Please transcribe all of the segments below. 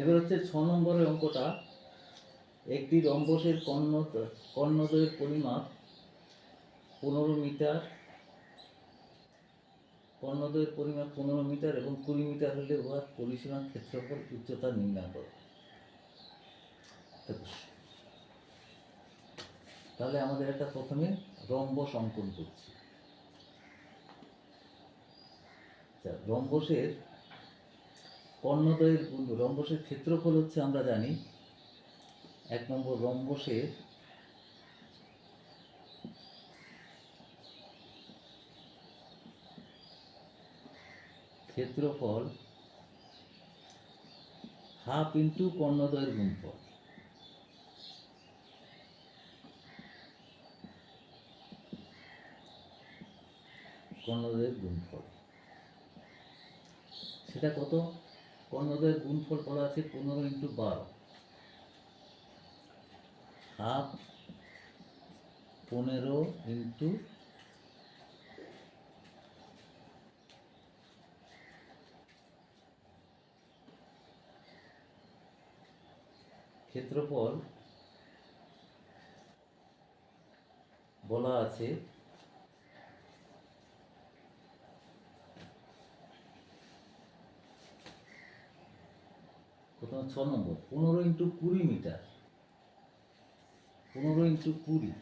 এবার হচ্ছে ছ নম্বরের অঙ্কটা। একটি রম্বসের কর্ণ কর্ণদ্বয়ের পরিমাপ পনেরো মিটার। কর্ণদ্বয়ের পরিমাপ পনেরো মিটার এবং কুড়ি মিটার হলে উহার পরিসীমার ক্ষেত্রফল উচ্চতা নির্ণয় করো। তাহলে আমাদের একটা প্রথমে রম্বস অঙ্কন করছি। আচ্ছা, রম্বসের কর্ণদ্বয়ের বিন্দু রম্বসের ক্ষেত্রফল হচ্ছে আমরা জানি, এক নম্বর রম্বসের ক্ষেত্রফল হাফ ইন্টু কর্ণদ্বয়ের গুণফল। কর্ণদ্বয়ের গুণফল। সেটা কত? কর্ণদ্বয়ের গুণফল বলা আছে? পনেরো ইন্টু বারো। হাফ পনেরো ইন্টু ক্ষেত্রফল বলা আছে প্রথমে ছ নম্বর, পনেরো ইন্টু কুড়ি মিটার। পনেরো ইন্টু কুড়ি।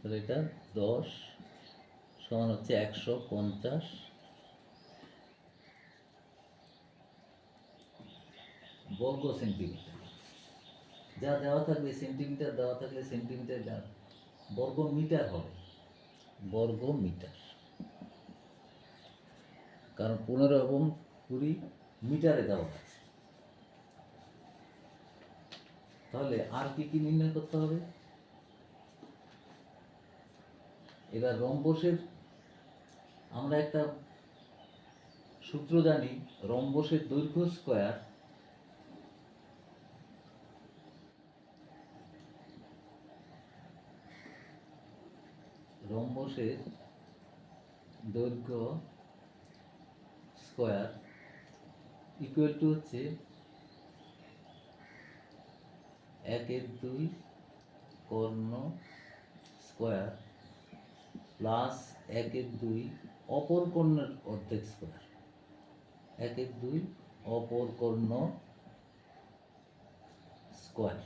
তাহলে এটা দশ সমান হচ্ছে একশো পঞ্চাশ। বর্গ সেন্টিমিটার। যা দেওয়া থাকবে সেন্টিমিটার, দেওয়া থাকলে সেন্টিমিটার বর্গ মিটার হবে, বর্গ মিটার। কারণ পনেরো এবং কুড়ি মিটারে দেওয়া আছে তাহলে আর কি কি নির্ণয় করতে হবে? এবার রম্বসের আমরা একটা সূত্র জানি রম্বসের দৈর্ঘ্য স্কোয়ার রম্বসের দৈর্ঘ্য স্কোয়ার ইকুয়াল টু হচ্ছে একের দুই কর্ণ স্কোয়ার প্লাস একের দুই অপর কর্ণের অর্ধেক স্কোয়ার। একের দুই অপর কর্ণ স্কোয়ার।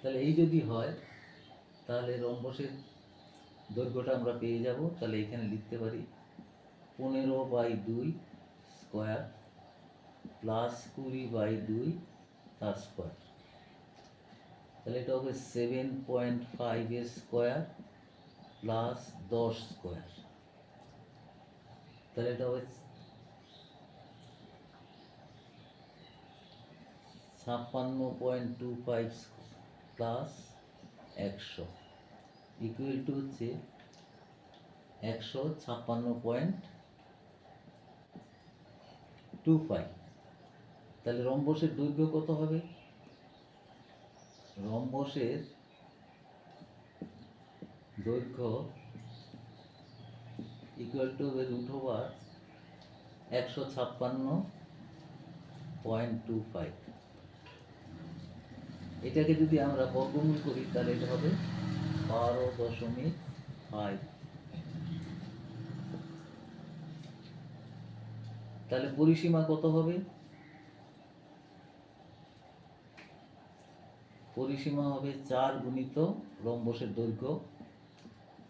তাহলে এই যদি হয়, তাহলে রম্বসের দৈর্ঘ্যটা আমরা পেয়ে যাব। তাহলে এখানে লিখতে পারি পনেরো বাই দুই স্কোয়ার প্লাস কুড়ি বাই দুই তার স্কোয়ার। তাহলে এটা হবে সেভেন পয়েন্ট ফাইভ এর স্কোয়ার প্লাস দশ স্কোয়ার। তাহলে এটা হবে ছাপ্পান্ন পয়েন্ট টু ফাইভ প্লাস একশো। ইকুয়াল টু হচ্ছে একশো ছাপ্পান্ন পয়েন্ট টু ফাইভ তাহলে রম্বসের দৈর্ঘ্য কত হবে? রম্বসের দৈর্ঘ্য ইকুয়াল টু হবে রুট ওভার একশো ছাপ্পান্ন পয়েন্ট টু ফাইভ এটাকে যদি আমরা বর্গমূল করি, তাহলে এটা হবে বারো দশমিক ফাইভ তাহলে পরিসীমা কত হবে? পরিসীমা হবে চার গুণিত রম্বসের দৈর্ঘ্য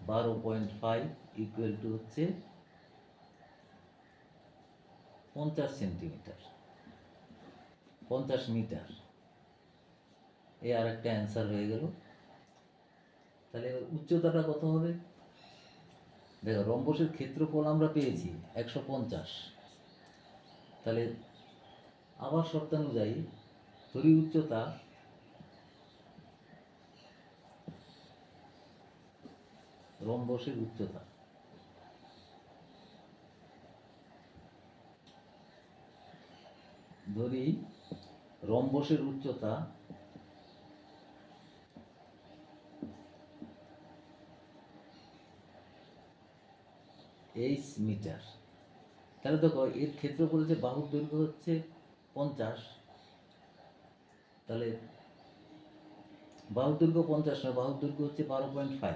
বারো পয়েন্ট ফাইভ ইকুয়াল টু হচ্ছে পঞ্চাশ সেন্টিমিটার। পঞ্চাশ মিটার। এই আর একটা অ্যান্সার হয়ে গেল। তাহলে উচ্চতাটা কত হবে? দেখো, রম্বসের ক্ষেত্রফল আমরা পেয়েছি একশো পঞ্চাশ। তাহলে আবার শর্তানুযায়ী ধরি উচ্চতা রম্বসের উচ্চতা। ধরি রম্বসের উচ্চতা এইচ মিটার। তাহলে দেখো, এর ক্ষেত্রফল হচ্ছে বাহুর দৈর্ঘ্য হচ্ছে পঞ্চাশ। তাহলে বাহুর দৈর্ঘ্য পঞ্চাশ নয়, বাহুর দৈর্ঘ্য হচ্ছে বারো পয়েন্ট ফাইভ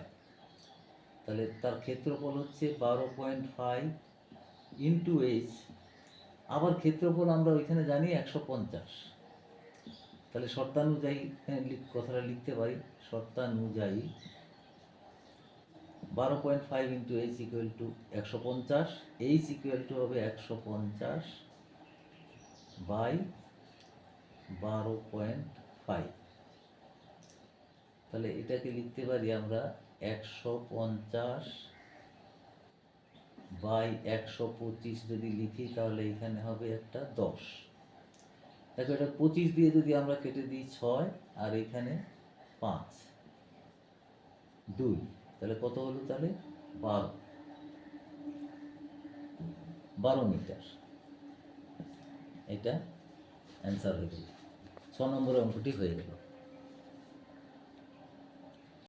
তাহলে তার ক্ষেত্রফল হচ্ছে বারো পয়েন্ট ফাইভ ইন্টু এইচ আবার ক্ষেত্রফল আমরা ওইখানে জানি একশো পঞ্চাশ। তাহলে শর্তানুযায়ী লিখ- কথাটা লিখতে পারি। শর্তানুযায়ী বারো point five into H equal to একশো পঞ্চাশ এইচ ইকুয়াল টু হবে একশো পঞ্চাশ বাই বারো পয়েন্ট ফাইভ তাহলে এটাকে লিখতে পারি আমরা একশো পঞ্চাশ বাই একশো পঁচিশ যদি লিখি, তাহলে এখানে হবে একটা দশ। দেখো এটা পঁচিশ দিয়ে যদি আমরা কেটে দিই ছয়, আর এখানে পাঁচ। দুই। তাহলে কত হলো তাহলে? বারো। বারো মিটার। এটা অ্যান্সার হয়ে গেল। ছ নম্বরের অঙ্কটি হয়ে গেল।